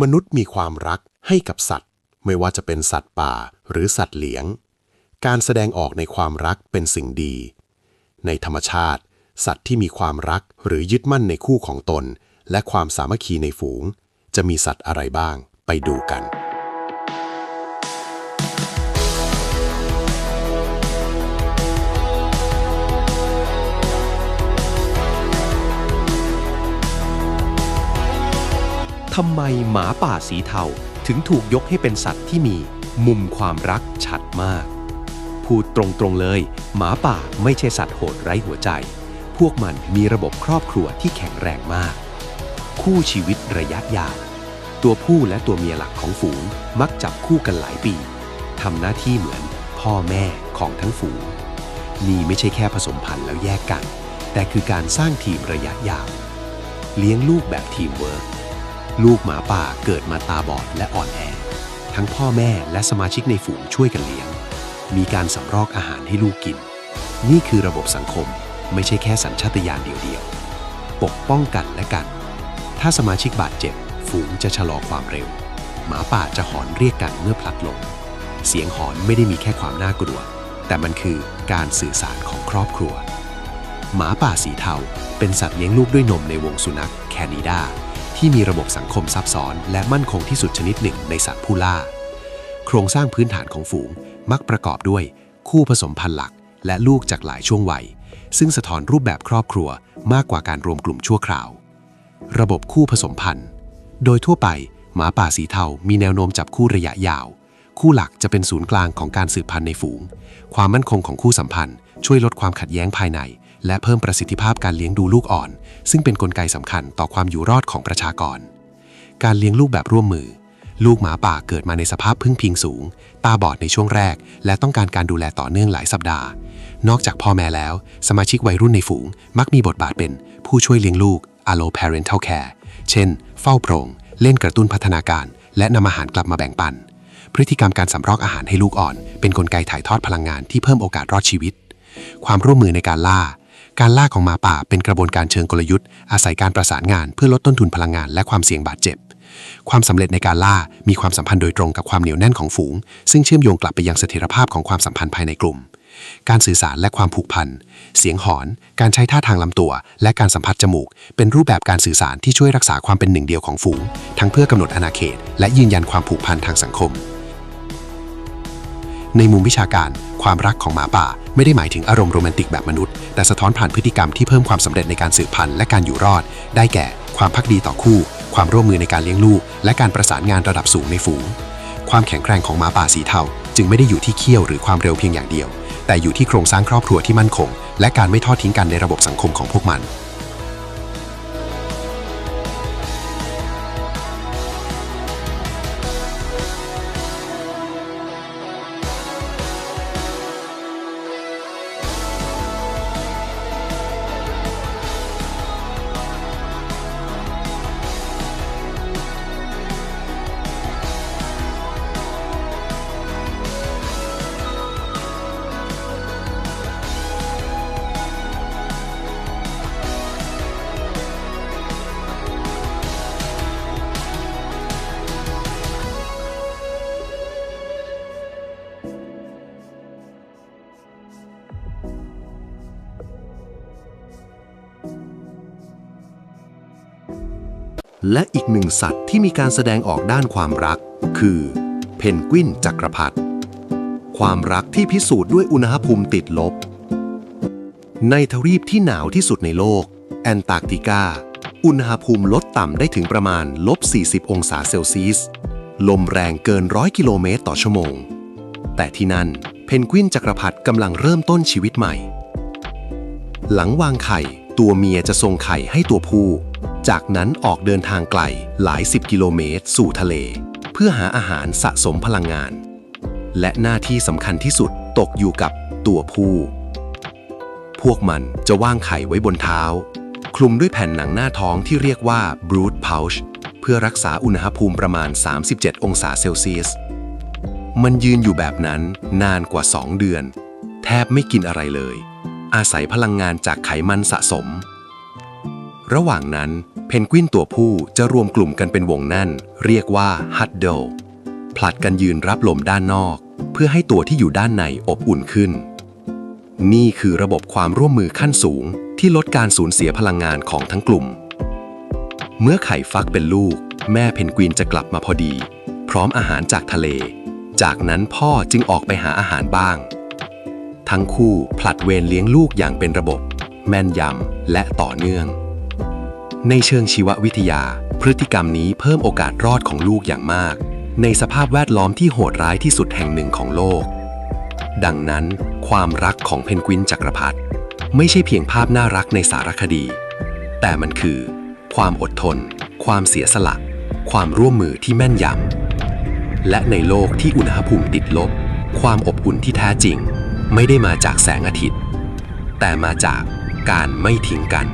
มนุษย์มีความรักให้กับสัตว์ ไม่ว่าจะเป็นสัตว์ป่าหรือสัตว์เลี้ยง การแสดงออกในความรักเป็นสิ่งดี ในธรรมชาติ สัตว์ที่มีความรักหรือยึดมั่นในคู่ของตน และความสามัคคีในฝูง จะมีสัตว์อะไรบ้าง ไปดูกัน ทำไมหมาป่าสีเทาถึงถูกยกให้เป็นสัตว์ที่มีมุมความรักชัดมาก พูดตรงๆเลย หมาป่าไม่ใช่สัตว์โหดไร้หัวใจ พวกมันมีระบบครอบครัวที่แข็งแรงมาก คู่ชีวิตระยะยาวตัวผู้และตัวเมียหลักของฝูงมักจับคู่กันหลายปีทำหน้าที่เหมือนพ่อแม่ของทั้งฝูง นี่ไม่ใช่แค่ผสมพันธุ์แล้วแยกกัน แต่คือการสร้างทีมระยะยาว เลี้ยงลูกแบบทีมเวิร์ก ลูกหมาป่าเกิดมาตาบอดและอ่อนแอ ทั้งพ่อแม่และสมาชิกในฝูงช่วยกันเลี้ยง มีการสำรอกอาหารให้ลูกกิน นี่คือระบบสังคมไม่ใช่แค่สัญชาตญาณเดียวๆ ปกป้องกันและกัน ถ้าสมาชิกบาดเจ็บ ฝูงจะชะลอความเร็ว หมาป่าจะหอนเรียกกันเมื่อพลัดหลง เสียงหอนไม่ได้มีแค่ความน่ากลัว แต่มันคือการสื่อสารของครอบครัว หมาป่าสีเทาเป็นสัตว์เลี้ยงลูกด้วยนมในวงสุนัขแคนิดา ที่มีระบบสังคมซับซ้อน และมั่นคงที่สุดชนิดหนึ่งในสัตว์ผู้ล่า โครงสร้างพื้นฐานของฝูงมักประกอบด้วย คู่ผสมพันธุ์หลัก และลูกจากหลายช่วงวัย ซึ่งสะท้อนรูปแบบครอบครัวมากกว่าการรวมกลุ่มชั่วคราว ระบบคู่ผสมพันธุ์ โดยทั่วไปหมาป่าสีเทา มีแนวโน้มจับคู่ระยะยาว คู่หลักจะเป็นศูนย์กลางของการสืบพันธุ์ในฝูง ความมั่นคงของคู่สัมพันธ์ ช่วยลดความขัดแย้งภายใน และเพิ่มประสิทธิภาพการเลี้ยงดูลูกอ่อน ซึ่งเป็นนกลไกสำคัญต่อความอยู่รอดของประชากร การเลี้ยงลูกแบบร่วมมือ ลูกหมาป่าเกิดมาในสภาพพึ่งพิงสูง ตาบอดในช่วงแรก และต้องการการดูแลต่อเนื่องหลายสัปดาห์ นอกจากพ่อแม่แล้ว สมาชิกวัยรุ่นในฝูง มักมีบทบาทเป็นผู้ช่วยเลี้ยงลูก allo parental care เช่น เฝ้าโปร่งเล่นกระตุ้นพัฒนาการ และนำอาหารกลับมาแบ่งปัน พฤติกรรมการสำรอกอาหารให้ลูกอ่อน เป็นนกลไกถ่ายทอดพลังงานที่เพิ่มโอกาสรอดชีวิต ความร่วมมือในการล่า การล่าของหมาป่าเป็นกระบวนการเชิงกลยุทธ์ อาศัยการประสานงานเพื่อลดต้นทุนพลังงานและความเสี่ยงบาดเจ็บ ความสำเร็จในการล่ามีความสัมพันธ์โดยตรงกับความเหนียวแน่นของฝูง ซึ่งเชื่อมโยงกลับไปยังเสถียรภาพของความสัมพันธ์ภายในกลุ่ม การสื่อสารและความผูกพัน เสียงหอน การใช้ท่าทางลำตัว และการสัมผัสจมูก เป็นรูปแบบการสื่อสารที่ช่วยรักษาความเป็นหนึ่งเดียวของฝูง ทั้งเพื่อกำหนดอาณาเขต และยืนยันความผูกพันทางสังคม ในมุมวิชาการ ความรักของหมาป่า ไม่ได้หมายถึงอารมณ์โรแมนติกแบบมนุษย์ แต่สะท้อนผ่านพฤติกรรมที่เพิ่มความสำเร็จในการสืบพันธุ์และการอยู่รอด ได้แก่ ความพักดีต่อคู่ ความร่วมมือในการเลี้ยงลูก และการประสานงานระดับสูงในฝูง ความแข็งแกร่งของหมาป่าสีเทาจึงไม่ได้อยู่ที่เขี้ยวหรือความเร็วเพียงอย่างเดียว แต่อยู่ที่โครงสร้างครอบครัวที่มั่นคง และการไม่ทอดทิ้งกันในระบบสังคมของพวกมัน และอีกหนึ่งสัตว์ที่มีการแสดงออกด้านความรัก คือ เพนกวินจักรพรรดิความรักที่พิสูจน์ด้วยอุณหภูมิติดลบ ในทวีปที่หนาวที่สุดในโลก แอนตาร์กติกา อุณหภูมิลดต่ำได้ถึงประมาณลบ 40 องศาเซลเซียส ลมแรงเกินร้อยกิโลเมตรต่อชั่วโมง แต่ที่นั่นเพนกวินจักรพรรดิกำลังเริ่มต้นชีวิตใหม่ หลังวางไข่ ตัวเมียจะส่งไข่ให้ตัวผู้ จากนั้นออกเดินทางไกลหลายสิบกิโลเมตร สู่ทะเล เพื่อหาอาหารสะสมพลังงาน และหน้าที่สำคัญที่สุดตกอยู่กับตัวผู้ พวกมันจะวางไข่ไว้บนเท้า คลุมด้วยแผ่นหนังหน้าท้องที่เรียกว่า brood pouch เพื่อรักษาอุณหภูมิประมาณ 37 องศาเซลเซียส มันยืนอยู่แบบนั้นนานกว่า 2 เดือน แทบไม่กินอะไรเลย อาศัยพลังงานจากไขมันสะสม ระหว่างนั้น เพนกวินตัวผู้จะรวมกลุ่มกันเป็นวงแน่น เรียกว่าฮัดเดิลผลัดกันยืนรับลมด้านนอก เพื่อให้ตัวที่อยู่ด้านในอบอุ่นขึ้น นี่คือระบบความร่วมมือขั้นสูงที่ลดการสูญเสียพลังงานของทั้งกลุ่ม เมื่อไข่ฟักเป็นลูก แม่เพนกวินจะกลับมาพอดี พร้อมอาหารจากทะเล จากนั้นพ่อจึงออกไปหาอาหารบ้าง ทั้งคู่ผลัดเวรเลี้ยงลูกอย่างเป็นระบบ แม่นยำและต่อเนื่อง ในเชิงชีววิทยา พฤติกรรมนี้เพิ่มโอกาสรอดของลูกอย่างมาก ในสภาพแวดล้อมที่โหดร้ายที่สุดแห่งหนึ่งของโลก ดังนั้น ความรักของเพนกวินจักรพรรดิไม่ใช่เพียงภาพน่ารักในสารคดี แต่มันคือ ความอดทน ความเสียสละ ความร่วมมือที่แม่นยำและในโลกที่อุณหภูมิติดลบ ความอบอุ่นที่แท้จริง ไม่ได้มาจากแสงอาทิตย์ แต่มาจากการไม่ทิ้งกัน